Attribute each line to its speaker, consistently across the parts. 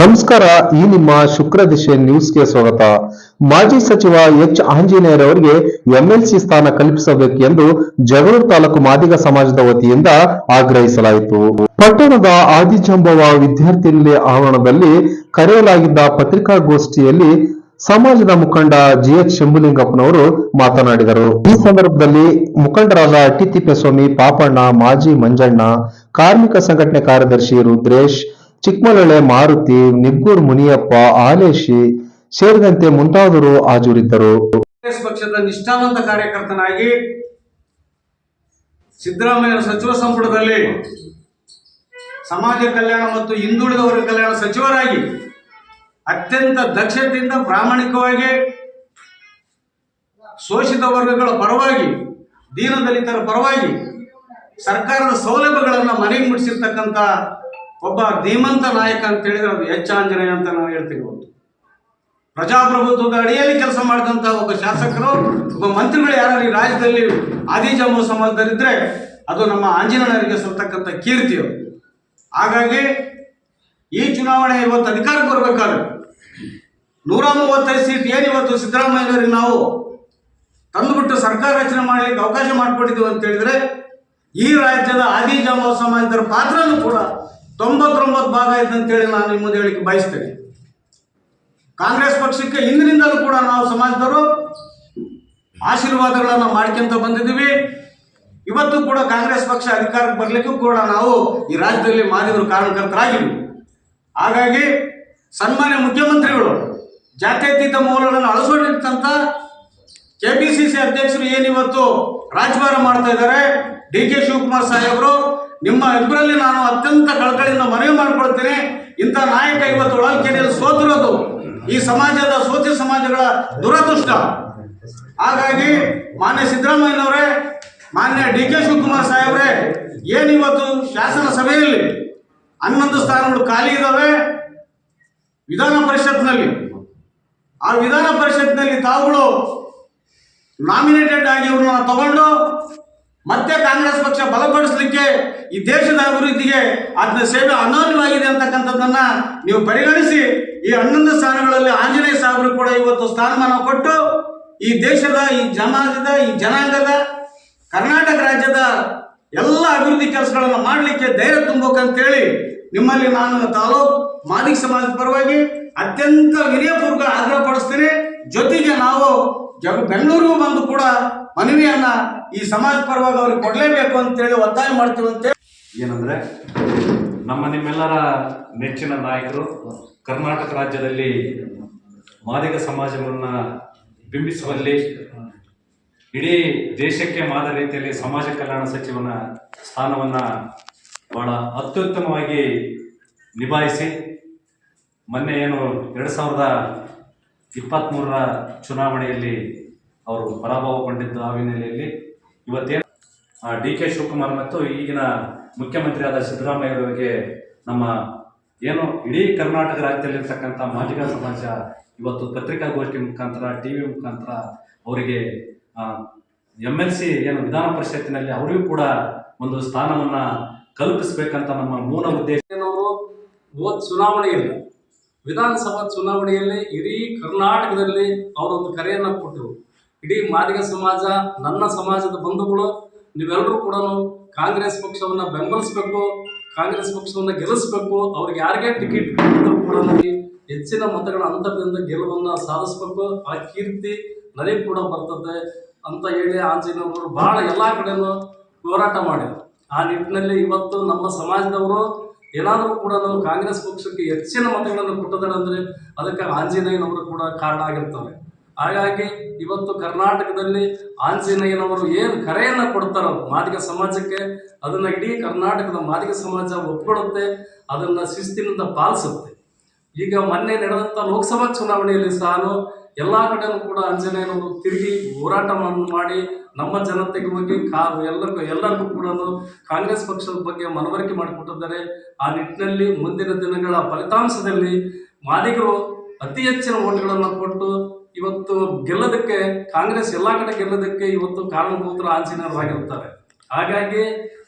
Speaker 1: ನಮಸ್ಕಾರ, ಈ ನಿಮ್ಮ ಶುಕ್ರ ದಿಶೆ ನ್ಯೂಸ್ಗೆ ಸ್ವಾಗತ. ಮಾಜಿ ಸಚಿವ ಎಚ್. ಆಂಜನೇಯರವರಿಗೆ ಎಂಎಲ್ಸಿ ಸ್ಥಾನ ಕಲ್ಪಿಸಬೇಕು ಎಂದು ಜಗಳೂರು ತಾಲೂಕು ಮಾದಿಗ ಸಮಾಜದ ವತಿಯಿಂದ ಆಗ್ರಹಿಸಲಾಯಿತು. ಪಟ್ಟಣದ ಆದಿಜಂಬವ ವಿದ್ಯಾರ್ಥಿ ನಿಲಯ ಆವರಣದಲ್ಲಿ ಕರೆಯಲಾಗಿದ್ದ ಪತ್ರಿಕಾಗೋಷ್ಠಿಯಲ್ಲಿ ಸಮಾಜದ ಮುಖಂಡ ಜಿಎಚ್. ಶಂಭುಲಿಂಗಪ್ಪನವರು ಮಾತನಾಡಿದರು. ಈ ಸಂದರ್ಭದಲ್ಲಿ ಮುಖಂಡರಾದ ಟಿ. ತಿಪ್ಪೇಸ್ವಾಮಿ ಪಾಪಣ್ಣ, ಮಾಜಿ ಮಂಜಣ್ಣ, ಕಾರ್ಮಿಕ ಸಂಘಟನೆ ಕಾರ್ಯದರ್ಶಿ ರುದ್ರೇಶ್ ಚಿಕ್ಕಮಲಳೆ ಮಾರುತಿ, ನಿಗ್ಗೂರ್ ಮುನಿಯಪ್ಪ, ಆಲೇಶಿ ಸೇರಿದಂತೆ ಮುಂತಾದವರು ಹಾಜರಿದ್ದರು.
Speaker 2: ಕಾಂಗ್ರೆಸ್ ಪಕ್ಷದ ನಿಷ್ಠಾವಂತ ಕಾರ್ಯಕರ್ತನಾಗಿ ಸಿದ್ದರಾಮಯ್ಯ ಸಚಿವ ಸಂಪುಟದಲ್ಲಿ ಸಮಾಜ ಕಲ್ಯಾಣ ಮತ್ತು ಹಿಂದುಳಿದ ವರ್ಗ ಕಲ್ಯಾಣ ಸಚಿವರಾಗಿ ಅತ್ಯಂತ ದಕ್ಷತೆಯಿಂದ ಪ್ರಾಮಾಣಿಕವಾಗಿ ಶೋಷಿತ ವರ್ಗಗಳ ಪರವಾಗಿ, ದೀನದಲಿತರ ಪರವಾಗಿ ಸರ್ಕಾರದ ಸೌಲಭ್ಯಗಳನ್ನು ಮನೆಗೆ ಮುಟ್ಟಿಸಿರ್ತಕ್ಕಂಥ ಒಬ್ಬ ಧೀಮಂತ ನಾಯಕ ಅಂತ ಹೇಳಿದ್ರೆ ಅದು ಎಚ್ ಆಂಜನೇಯ ಅಂತ ನಾವು ಹೇಳ್ತೀವಿ ಒಂದು. ಪ್ರಜಾಪ್ರಭುತ್ವದ ಅಡಿಯಲ್ಲಿ ಕೆಲಸ ಮಾಡಿದಂಥ ಒಬ್ಬ ಶಾಸಕರು, ಒಬ್ಬ ಮಂತ್ರಿಗಳು ಯಾರು ಈ ರಾಜ್ಯದಲ್ಲಿ ಆದಿಜಾಂಬವ ಸಮಾಜದಲ್ಲಿದ್ದರೆ ಅದು ನಮ್ಮ ಆಂಜನೇಯರಿಗೆ ಸಲ್ತಕ್ಕಂಥ ಕೀರ್ತಿ ಹಾಗಾಗಿ ಈ ಚುನಾವಣೆ ಇವತ್ತು ಅಧಿಕಾರಕ್ಕೆ ಬರಬೇಕಾದ್ರೆ ನೂರ ಮೂವತ್ತೈದು ಸೀಟ್ ಏನಿವತ್ತು ಇವತ್ತು ಸಿದ್ದರಾಮಯ್ಯನವರಿಗೆ ನಾವು ತಂದುಬಿಟ್ಟು ಸರ್ಕಾರ ರಚನೆ ಮಾಡಲಿಕ್ಕೆ ಅವಕಾಶ ಮಾಡಿಕೊಟ್ಟಿದ್ದೀವಿ ಅಂತ ಹೇಳಿದ್ರೆ ಈ ರಾಜ್ಯದ ಆದಿಜಾಂಬವ ಸಮಾಜದ ಪಾತ್ರನೂ ಕೂಡ ತೊಂಬತ್ತೊಂಬತ್ತು ಭಾಗ ಇದೆ ಅಂತೇಳಿ ನಾನು ನಿಮ್ಮ ಮುಂದೆ ಹೇಳಿಕ್ಕೆ ಬಯಸ್ತೇನೆ. ಕಾಂಗ್ರೆಸ್ ಪಕ್ಷಕ್ಕೆ ಹಿಂದಿನಿಂದಲೂ ಕೂಡ ನಾವು ಸಮಾಜದವರು ಆಶೀರ್ವಾದಗಳನ್ನು ಮಾಡ್ಕೊಂತ ಬಂದಿದ್ದೀವಿ. ಇವತ್ತು ಕೂಡ ಕಾಂಗ್ರೆಸ್ ಪಕ್ಷ ಅಧಿಕಾರಕ್ಕೆ ಬರಲಿಕ್ಕೂ ಕೂಡ ನಾವು ಈ ರಾಜ್ಯದಲ್ಲಿ ಮಾದಿಗರು ಕಾರಣಕರ್ತರಾಗಿದ್ದೀವಿ ಹಾಗಾಗಿ ಸನ್ಮಾನ್ಯ ಮುಖ್ಯಮಂತ್ರಿಗಳು, ಜಾತ್ಯತೀತ ಮೌಲ್ಯಗಳನ್ನು ಅಳವಡಿಸಿದಂಥ ಕೆ ಪಿ ಸಿ ಸಿ ಅಧ್ಯಕ್ಷರು ಏನಿವತ್ತು ರಾಜಭಾರ ಮಾಡ್ತಾ ಇದ್ದಾರೆ? ಡಿ ಕೆ ಶಿವಕುಮಾರ್ ಸಾಹೇಬರು ನಿಮ್ಮ ಇಬ್ಬರಲ್ಲಿ ನಾನು ಅತ್ಯಂತ ಕಳಕಳಿಯಿಂದ ಮನವಿ ಮಾಡ್ಕೊಳ್ತೀನಿ. ಇಂಥ ನಾಯಕ ಇವತ್ತು ಒಳಕೆರೆಯಲ್ಲಿ ಸೋತಿರೋದು. ಈ ಸಮಾಜದ ಸೋತಿ ಸಮಾಜಗಳ ದುರದೃಷ್ಟ. ಹಾಗಾಗಿ ಮಾನ್ಯ ಸಿದ್ದರಾಮಯ್ಯನವರೇ, ಮಾನ್ಯ ಡಿ ಕೆ ಶಿವಕುಮಾರ್ ಸಾಹೇಬ್ರೆ ಏನಿವತ್ತು ಶಾಸನ ಸಭೆಯಲ್ಲಿ ಹನ್ನೊಂದು ಸ್ಥಾನಗಳು ಖಾಲಿ ಇದ್ದಾವೆ ವಿಧಾನ ಪರಿಷತ್ನಲ್ಲಿ. ಆ ವಿಧಾನ ಪರಿಷತ್ನಲ್ಲಿ ತಾವುಗಳು ನಾಮಿನೇಟೆಡ್ ಆಗಿ ಇವ್ರನ್ನ ತಗೊಂಡು ಮತ್ತೆ ಕಾಂಗ್ರೆಸ್ ಪಕ್ಷ ಬಲಪಡಿಸಲಿಕ್ಕೆ ಈ ದೇಶದ ಅಭಿವೃದ್ಧಿಗೆ ಅದನ್ನ ಸೇವೆ ಅನನ್ಯವಾಗಿದೆ ಅಂತಕ್ಕಂಥದ್ದನ್ನ ನೀವು ಪರಿಗಣಿಸಿ, ಈ ಹನ್ನೊಂದು ಸ್ಥಾನಗಳಲ್ಲಿ ಆಂಜನೇಯ ಸಾಹೇಬರು ಕೂಡ ಇವತ್ತು ಸ್ಥಾನಮಾನ ಕೊಟ್ಟು, ಈ ದೇಶದ, ಈ ಸಮಾಜದ, ಈ ಜನಾಂಗದ, ಕರ್ನಾಟಕ ರಾಜ್ಯದ ಎಲ್ಲ ಅಭಿವೃದ್ಧಿ ಕೆಲಸಗಳನ್ನು ಮಾಡಲಿಕ್ಕೆ ಧೈರ್ಯ ತುಂಬಬೇಕಂತೇಳಿ ನಿಮ್ಮಲ್ಲಿ ನಾನು ತಾಲೂಕು ಮಾದಿಗ ಸಮಾಜದ ಪರವಾಗಿ ಅತ್ಯಂತ ವಿನಯಪೂರ್ವಕ ಆಗ್ರಹ ನಾವು ಜಗ ಬೆಂಗಳೂರು ಬಂದು ಕೂಡ ಮನವಿಯನ್ನ ಈ ಸಮಾಜ ಪರವಾಗಿ ಅವ್ರಿಗೆ ಕೊಡಲೇಬೇಕು ಅಂತೇಳಿ ಒತ್ತಾಯ ಮಾಡ್ತೀವಿ ಅಂತ
Speaker 3: ಏನಂದ್ರೆ, ನಮ್ಮ ನಿಮ್ಮೆಲ್ಲರ ನೆಚ್ಚಿನ ನಾಯಕರು ಕರ್ನಾಟಕ ರಾಜ್ಯದಲ್ಲಿ ಮಾದಿಗ ಸಮಾಜವನ್ನು ಬಿಂಬಿಸುವಲ್ಲಿ ಇಡೀ ದೇಶಕ್ಕೆ ಮಾದ ರೀತಿಯಲ್ಲಿ ಸಮಾಜ ಕಲ್ಯಾಣ ಸಚಿವನ ಸ್ಥಾನವನ್ನು ಬಹಳ ಅತ್ಯುತ್ತಮವಾಗಿ ನಿಭಾಯಿಸಿ, ಮೊನ್ನೆ ಏನು ಎರಡು ಸಾವಿರದ ಇಪ್ಪತ್ತ್ಮೂರರ ಚುನಾವಣೆಯಲ್ಲಿ ಅವರು ಪರಾಭವಗೊಂಡಿದ್ದ ಆ ಹಿನ್ನೆಲೆಯಲ್ಲಿ ಇವತ್ತೇನು ಡಿ ಕೆ ಶಿವಕುಮಾರ್ ಮತ್ತು ಈಗಿನ ಮುಖ್ಯಮಂತ್ರಿಯಾದ ಸಿದ್ದರಾಮಯ್ಯ ಅವರಿಗೆ ನಮ್ಮ ಏನು ಇಡೀ ಕರ್ನಾಟಕ ರಾಜ್ಯದಲ್ಲಿರ್ತಕ್ಕಂಥ ಮಾದಿಗ ಸಮಾಜ ಇವತ್ತು ಪತ್ರಿಕಾಗೋಷ್ಠಿ ಮುಖಾಂತರ ಟಿ ವಿ ಮುಖಾಂತರ ಅವರಿಗೆ ಎಂ ಎಲ್ ಸಿ ಏನು ವಿಧಾನ ಪರಿಷತ್ತಿನಲ್ಲಿ ಅವರಿಗೂ ಕೂಡ ಒಂದು ಸ್ಥಾನವನ್ನು ಕಲ್ಪಿಸಬೇಕಂತ ನಮ್ಮ ಮೂಲ ಉದ್ದೇಶ.
Speaker 4: ಅವರು ಹೋದ ಚುನಾವಣೆಯಲ್ಲಿ ವಿಧಾನಸಭಾ ಚುನಾವಣೆಯಲ್ಲಿ ಇಡೀ ಕರ್ನಾಟಕದಲ್ಲಿ ಅವರೊಂದು ಕರೆಯನ್ನು ಕೊಟ್ಟರು. ಇಡೀ ಮಾದಿಗ ಸಮಾಜ, ನನ್ನ ಸಮಾಜದ ಬಂಧುಗಳು ನೀವೆಲ್ಲರೂ ಕೂಡ ಕಾಂಗ್ರೆಸ್ ಪಕ್ಷವನ್ನು ಬೆಂಬಲಿಸಬೇಕು, ಕಾಂಗ್ರೆಸ್ ಪಕ್ಷವನ್ನು ಗೆಲ್ಲಿಸಬೇಕು, ಅವ್ರಿಗೆ ಯಾರಿಗೆ ಟಿಕೆಟ್ ಕೂಡ ಹೆಚ್ಚಿನ ಮತಗಳ ಅಂತರದಿಂದ ಗೆಲುವನ್ನು ಸಾಧಿಸಬೇಕು. ಆ ಕೀರ್ತಿ ನನಗೆ ಕೂಡ ಬರ್ತದೆ ಅಂತ ಹೇಳಿ ಆಂಜನೇಯವರು ಭಾಳ ಎಲ್ಲ ಕಡೆನೂ ಹೋರಾಟ ಮಾಡಿದರು. ಆ ನಿಟ್ಟಿನಲ್ಲಿ ಇವತ್ತು ನಮ್ಮ ಸಮಾಜದವರು ಏನಾದರೂ ಕೂಡ ನಾವು ಕಾಂಗ್ರೆಸ್ ಪಕ್ಷಕ್ಕೆ ಹೆಚ್ಚಿನ ಮತಗಳನ್ನು ಕೊಟ್ಟಿದ್ದಾರೆ ಅಂದರೆ ಅದಕ್ಕೆ ಆಂಜನೇಯನವರು ಕೂಡ ಕಾರಣ ಆಗಿರ್ತವೆ ಹಾಗಾಗಿ ಇವತ್ತು ಕರ್ನಾಟಕದಲ್ಲಿ ಆಂಜನೇಯನವರು ಏನು ಕರೆಯನ್ನು ಕೊಡ್ತಾರೋ ಮಾದಿಗ ಸಮಾಜಕ್ಕೆ, ಅದನ್ನು ಇಡೀ ಕರ್ನಾಟಕದ ಮಾದಿಗ ಸಮಾಜ ಒಪ್ಕೊಳ್ಳುತ್ತೆ, ಅದನ್ನು ಶಿಸ್ತಿನಿಂದ ಪಾಲಿಸುತ್ತೆ. ಈಗ ಮೊನ್ನೆ ನಡೆದಂಥ ಲೋಕಸಭಾ ಚುನಾವಣೆಯಲ್ಲಿ ಸಹ ಎಲ್ಲ ಕಡೆನೂ ಕೂಡ ಆಂಜನೇಯನವರು ತಿರುಗಿ ಹೋರಾಟ ಮಾಡಿ ನಮ್ಮ ಜನತೆಗೆ ಬಗ್ಗೆ ಕಾ ಎಲ್ಲರಿಗೂ ಎಲ್ಲರಿಗೂ ಕೂಡ ಕಾಂಗ್ರೆಸ್ ಪಕ್ಷದ ಬಗ್ಗೆ ಮನವರಿಕೆ ಮಾಡಿಕೊಟ್ಟಿದ್ದಾರೆ. ಆ ನಿಟ್ಟಿನಲ್ಲಿ ಮುಂದಿನ ದಿನಗಳ ಫಲಿತಾಂಶದಲ್ಲಿ ಮಾದಿಗರು ಅತಿ ಹೆಚ್ಚಿನ ಓಟ್ಗಳನ್ನು ಕೊಟ್ಟು ಇವತ್ತು ಗೆಲ್ಲೋದಕ್ಕೆ ಕಾಂಗ್ರೆಸ್ ಎಲ್ಲ ಕಡೆ ಗೆಲ್ಲೋದಕ್ಕೆ ಇವತ್ತು ಕಾರಣಭೂತರು ಆಂಜನೇಯರಾಗಿರುತ್ತಾರೆ ಹಾಗಾಗಿ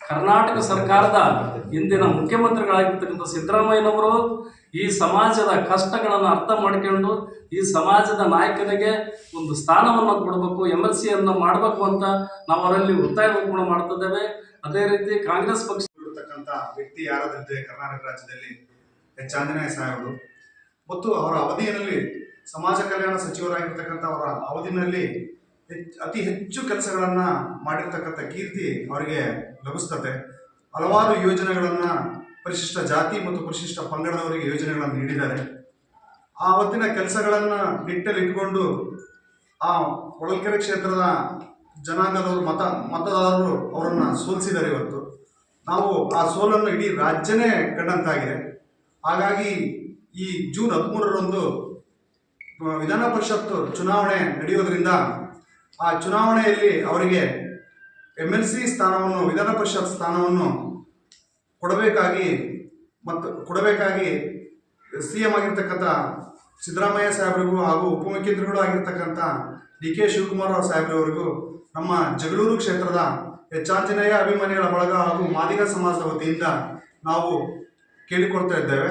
Speaker 4: ಕರ್ನಾಟಕ ಸರ್ಕಾರದ ಇಂದಿನ ಮುಖ್ಯಮಂತ್ರಿಗಳಾಗಿರ್ತಕ್ಕಂಥ ಸಿದ್ದರಾಮಯ್ಯನವರು ಈ ಸಮಾಜದ ಕಷ್ಟಗಳನ್ನು ಅರ್ಥ ಮಾಡಿಕೊಂಡು ಈ ಸಮಾಜದ ನಾಯಕನಿಗೆ ಒಂದು ಸ್ಥಾನವನ್ನು ಕೊಡಬೇಕು ಎಂ ಎಲ್ ಸಿಯನ್ನು ಮಾಡಬೇಕು ಅಂತ ನಾವು ಅವರಲ್ಲಿ ಒತ್ತಾಯವನ್ನು ಕೂಡ ಮಾಡ್ತಿದ್ದೇವೆ. ಅದೇ ರೀತಿ ಕಾಂಗ್ರೆಸ್ ಪಕ್ಷ
Speaker 5: ಇರತಕ್ಕಂಥ ವ್ಯಕ್ತಿ ಯಾರಾದಂತೆ ಕರ್ನಾಟಕ ರಾಜ್ಯದಲ್ಲಿ ಎಚ್ ಆಂಜನೇಯ ಸಾಹೇಬರು ಮತ್ತು ಅವರ ಅವಧಿಯಲ್ಲಿ ಸಮಾಜ ಕಲ್ಯಾಣ ಸಚಿವರಾಗಿರ್ತಕ್ಕಂಥ ಅವರ ಅವಧಿನಲ್ಲಿ ಅತಿ ಹೆಚ್ಚು ಕೆಲಸಗಳನ್ನು ಮಾಡಿರ್ತಕ್ಕಂಥ ಕೀರ್ತಿ ಅವರಿಗೆ ಲಭಿಸ್ತದೆ. ಹಲವಾರು ಯೋಜನೆಗಳನ್ನು ಪರಿಶಿಷ್ಟ ಜಾತಿ ಮತ್ತು ಪರಿಶಿಷ್ಟ ಪಂಗಡದವರಿಗೆ ಯೋಜನೆಗಳನ್ನು ನೀಡಿದ್ದಾರೆ. ಆ ಹೊತ್ತಿನ ಕೆಲಸಗಳನ್ನು ನಿಟ್ಟಲ್ಲಿ ಇಟ್ಕೊಂಡು ಆ ಹೊಳಲ್ಕೆರೆ ಕ್ಷೇತ್ರದ ಜನಾಂಗದವರು, ಮತ, ಮತದಾರರು ಅವರನ್ನು ಸೋಲಿಸಿದ್ದಾರೆ ಇವತ್ತು. ನಾವು ಆ ಸೋಲನ್ನು ಇಡೀ ರಾಜ್ಯನೇ ಕಂಡಂತಾಗಿದೆ. ಹಾಗಾಗಿ ಈ ಜೂನ್ ಹದಿಮೂರರಂದು ವಿಧಾನ ಪರಿಷತ್ತು ಚುನಾವಣೆ ನಡೆಯೋದ್ರಿಂದ ಆ ಚುನಾವಣೆಯಲ್ಲಿ ಅವರಿಗೆ ಎಂ ಎಲ್ ಸಿ ಸ್ಥಾನವನ್ನು, ವಿಧಾನ ಪರಿಷತ್ ಸ್ಥಾನವನ್ನು ಕೊಡಬೇಕಾಗಿ ಮತ್ತು ಕೊಡಬೇಕಾಗಿ ಸಿ ಎಂ ಆಗಿರ್ತಕ್ಕಂಥ ಸಿದ್ದರಾಮಯ್ಯ ಸಾಹೇಬ್ರಿಗೂ ಹಾಗೂ ಉಪಮುಖ್ಯಮಂತ್ರಿಗಳು ಆಗಿರ್ತಕ್ಕಂಥ ಡಿ ಕೆ ಶಿವಕುಮಾರ್ ಸಾಹೇಬ್ರವರಿಗೂ ನಮ್ಮ ಜಗಳೂರು ಕ್ಷೇತ್ರದ ಹೆಚ್ಚಾಂಜನೇಯ ಅಭಿಮಾನಿಗಳ ಬಳಗ ಹಾಗೂ ಮಾದಿಗ ಸಮಾಜದ ವತಿಯಿಂದ ನಾವು ಕೇಳಿಕೊಳ್ತಾ ಇದ್ದೇವೆ.